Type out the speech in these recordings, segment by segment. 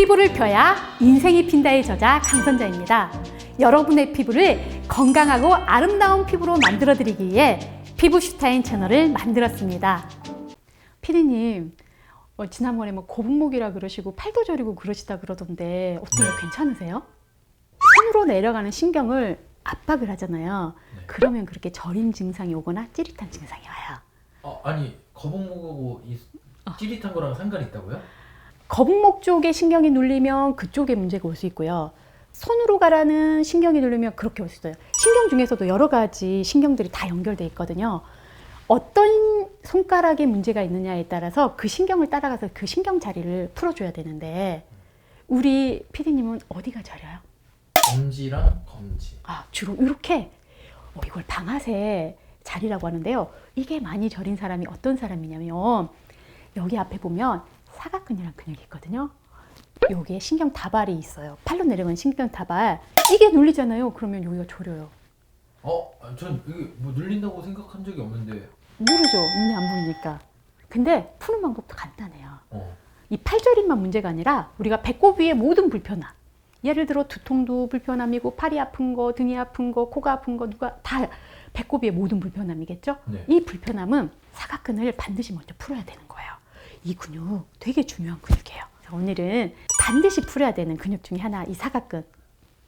피부를 펴야 인생이 핀다의 저자 강선자입니다. 여러분의 피부를 건강하고 아름다운 피부로 만들어 드리기 위해 피부슈타인 채널을 만들었습니다. 피디님, 어, 지난번에 뭐 거북목이라 그러시고 팔도 저리고 그러시다 그러던데 어때요? 괜찮으세요? 손으로 내려가는 신경을 압박을 하잖아요. 네. 그러면 그렇게 저림 증상이 오거나 찌릿한 증상이 와요. 어, 아니 거북목하고 이 아. 찌릿한 거랑 상관이 있다고요? 거북목 쪽에 신경이 눌리면 그쪽에 문제가 올 수 있고요. 손으로 가라는 신경이 눌리면 그렇게 올 수 있어요. 신경 중에서도 여러 가지 신경들이 다 연결돼 있거든요. 어떤 손가락에 문제가 있느냐에 따라서 그 신경을 따라가서 그 신경 자리를 풀어줘야 되는데 우리 피디님은 어디가 저려요? 엄지랑 검지. 아, 주로 이렇게 어, 이걸 방아쇠 자리라고 하는데요. 이게 많이 저린 사람이 어떤 사람이냐면 여기 앞에 보면 근이라는 근육이 있거든요. 여기에 신경 다발이 있어요. 팔로 내려가는 신경 다발. 이게 눌리잖아요. 그러면 여기가 저려요. 어, 아, 전 이게 뭐 눌린다고 생각한 적이 없는데. 모르죠. 눈이 안 보이니까. 근데 푸는 방법도 간단해요. 어. 이 팔저림만 문제가 아니라 우리가 배꼽 위의 모든 불편함. 예를 들어 두통도 불편함이고 팔이 아픈 거, 등이 아픈 거, 코가 아픈 거 누가 다 배꼽 위의 모든 불편함이겠죠? 네. 이 불편함은 사각근을 반드시 먼저 풀어야 되는 거예요. 이 근육 되게 중요한 근육이에요. 자, 오늘은 반드시 풀어야 되는 근육 중에 하나 이 사각근.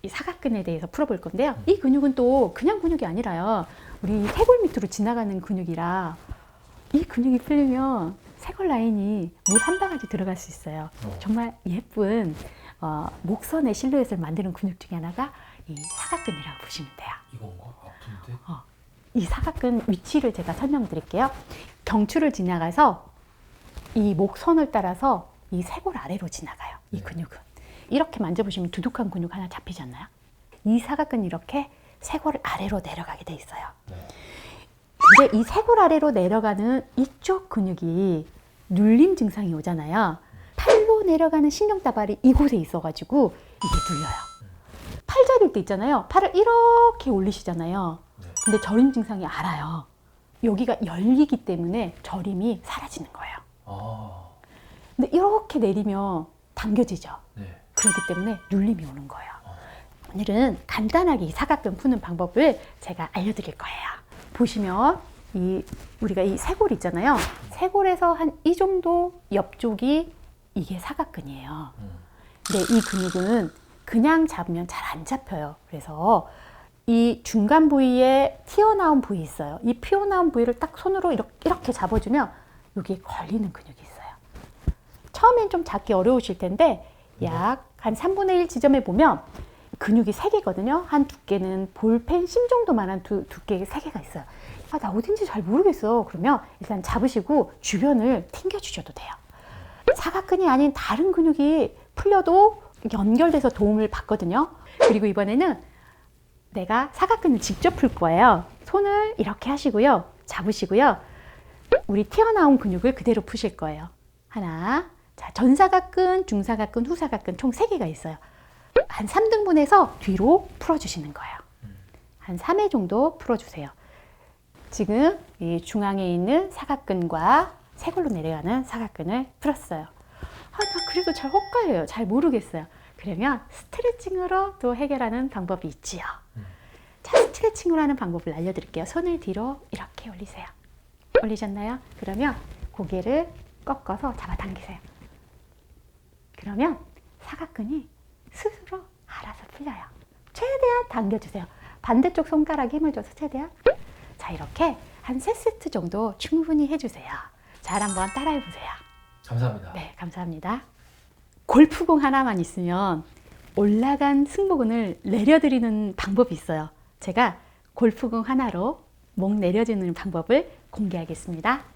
이 사각근에 대해서 풀어볼 건데요. 이 근육은 또 그냥 근육이 아니라요. 우리 쇄골 밑으로 지나가는 근육이라 이 근육이 풀리면 쇄골 라인이 물 한 방울이 들어갈 수 있어요. 어. 정말 예쁜 어, 목선의 실루엣을 만드는 근육 중에 하나가 이 사각근이라고 보시면 돼요. 이건가? 아픈데? 이 사각근 위치를 제가 설명드릴게요. 경추를 지나가서 이 목선을 따라서 이 쇄골 아래로 지나가요. 이 네. 근육은 이렇게 만져보시면 두둑한 근육 하나 잡히지 않나요? 이 사각근 이렇게 쇄골 아래로 내려가게 돼 있어요. 네. 근데 이 쇄골 아래로 내려가는 이쪽 근육이 눌림 증상이 오잖아요. 팔로 내려가는 신경다발이 이곳에 있어가지고 이게 눌려요. 팔 저릴 때 있잖아요. 팔을 이렇게 올리시잖아요. 네. 근데 저림 증상이 알아요. 여기가 열리기 때문에 저림이 사라지는 거예요. 아, 근데 이렇게 내리면 당겨지죠. 네. 그렇기 때문에 눌림이 오는 거예요. 오늘은 간단하게 이 사각근 푸는 방법을 제가 알려드릴 거예요. 보시면 이 우리가 이 쇄골 있잖아요. 쇄골에서 한 이 정도 옆쪽이 이게 사각근이에요. 음. 근데 이 근육은 그냥 잡으면 잘 안 잡혀요. 그래서 이 중간 부위에 튀어나온 부위 있어요. 이 튀어나온 부위를 딱 손으로 이렇게, 이렇게 잡아주면 여기에 걸리는 근육이 있어요. 처음엔 좀 잡기 어려우실 텐데 약 한 3분의 1 지점에 보면 근육이 3개거든요. 한 두께는 볼펜 심 정도만한 두, 두께 3개가 있어요. 아, 나 어딘지 잘 모르겠어. 그러면 일단 잡으시고 주변을 튕겨주셔도 돼요. 사각근이 아닌 다른 근육이 풀려도 연결돼서 도움을 받거든요. 그리고 이번에는 내가 사각근을 직접 풀 거예요. 손을 이렇게 하시고요. 잡으시고요. 우리 튀어나온 근육을 그대로 푸실 거예요. 하나. 자, 전사각근, 중사각근, 후사각근 총 3개가 있어요. 한 3등분해서 뒤로 풀어주시는 거예요. 한 3회 정도 풀어주세요. 지금 이 중앙에 있는 사각근과 쇄골로 내려가는 사각근을 풀었어요. 아, 나 그래도 잘 헛갈려요. 잘 모르겠어요. 그러면 스트레칭으로 또 해결하는 방법이 있지요. 음. 자, 스트레칭으로 하는 방법을 알려드릴게요. 손을 뒤로 이렇게 올리세요. 올리셨나요? 그러면 고개를 꺾어서 잡아당기세요. 그러면 사각근이 스스로 알아서 풀려요. 최대한 당겨주세요. 반대쪽 손가락에 힘을 줘서 최대한. 자, 이렇게 한 세 세트 정도 충분히 해주세요. 잘 한번 따라해보세요. 감사합니다. 네, 감사합니다. 골프공 하나만 있으면 올라간 승모근을 내려드리는 방법이 있어요. 제가 골프공 하나로 목 내려주는 방법을 공개하겠습니다.